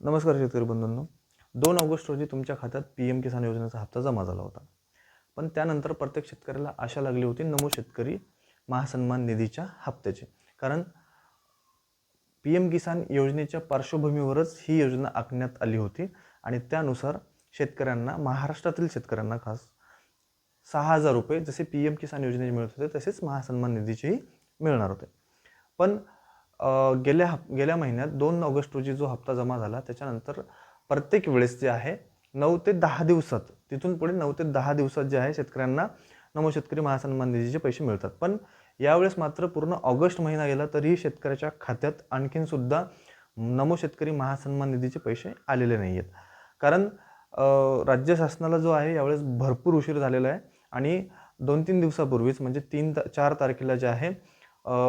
नमस्कार शेतकरी बंधूंनो. दोन ऑगस्ट रोजी तुमच्या खात्यात पी एम किसान योजनेचा हप्ता जमा झाला होता. पण त्यानंतर प्रत्येक शेतकऱ्याला आशा लागली होती नमो शेतकरी महासन्मान निधीच्या हप्त्याची. कारण पी एम किसान योजनेच्या पार्श्वभूमीवरच ही योजना आखण्यात आली होती आणि त्यानुसार शेतकऱ्यांना महाराष्ट्रातील शेतकऱ्यांना खास सहा हजार रुपये जसे पी एम किसान योजनेचे मिळत होते तसेच महासन्मान निधीचेही मिळणार होते. पण गेल्या हप गेल्या महिन्यात दोन ऑगस्ट रोजी जो हप्ता जमा झाला त्याच्यानंतर प्रत्येक वेळेस जे आहे नऊ ते दहा दिवसात तिथून पुढे नऊ ते दहा दिवसात जे आहे शेतकऱ्यांना नमो शेतकरी महासन्मान निधीचे पैसे मिळतात. पण यावेळेस मात्र पूर्ण ऑगस्ट महिना गेला तरीही शेतकऱ्याच्या खात्यात आणखीन सुद्धा नमो शेतकरी महासन्मान निधीचे पैसे आलेले नाही आहेत. कारण राज्य शासनाला जो आहे यावेळेस भरपूर उशीर झालेला आहे आणि दोन तीन दिवसापूर्वीच म्हणजे तीन ता चार तारखेला जे आहे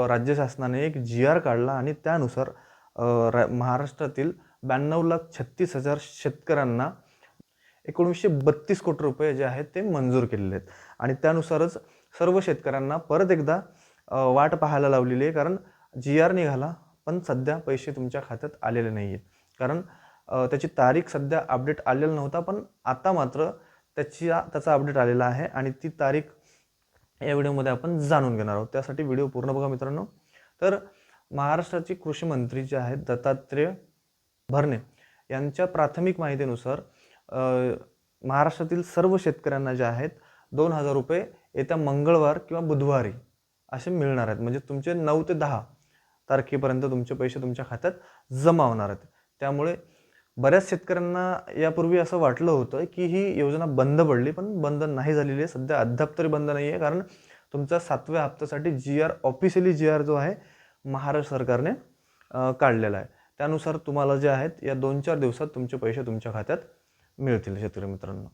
राज्य शासनाने एक जी आर काढला आणि त्यानुसार रा महाराष्ट्रातील ब्याण्णव लाख छत्तीस हजार शेतकऱ्यांना एकोणीसशे बत्तीस कोटी रुपये जे आहेत ते मंजूर केलेले आहेत. आणि त्यानुसारच सर्व शेतकऱ्यांना परत एकदा वाट पाहायला लावलेली आहे. कारण जी आर निघाला पण सध्या पैसे तुमच्या खात्यात आलेले नाही आहेत. कारण त्याची तारीख सध्या अपडेट आलेला नव्हता पण आता मात्र त्याची त्याचा अपडेट आलेला आहे. आणि ती तारीख या व्हिडिओमध्ये आपण जाणून घेणार आहोत. त्यासाठी व्हिडिओ पूर्ण बघा मित्रांनो. तर महाराष्ट्राचे कृषी मंत्री जे आहेत दत्तात्रेय भरणे यांच्या प्राथमिक माहितीनुसार महाराष्ट्रातील सर्व शेतकऱ्यांना जे आहेत दोन हजार रुपये येत्या मंगळवार किंवा बुधवारी असे मिळणार आहेत. म्हणजे तुमचे नऊ ते दहा तारखेपर्यंत तुमचे पैसे तुमच्या खात्यात जमा होणार आहेत. त्यामुळे बऱ्याच शेतकऱ्यांना यापूर्वी असं वाटलं होतं की ही योजना बंद पडली पण बंद नाही झालेली आहे. सध्या अद्याप तरी बंद नाही आहे कारण तुमचा सातव्या हप्त्यासाठी G R officially G R जो आहे महाराष्ट्र सरकारने काढलेला आहे. त्यानुसार तुम्हाला जे आहेत या दोन चार दिवसात तुमचे पैसे तुमच्या खात्यात मिळतील शेतकरी मित्रांनो.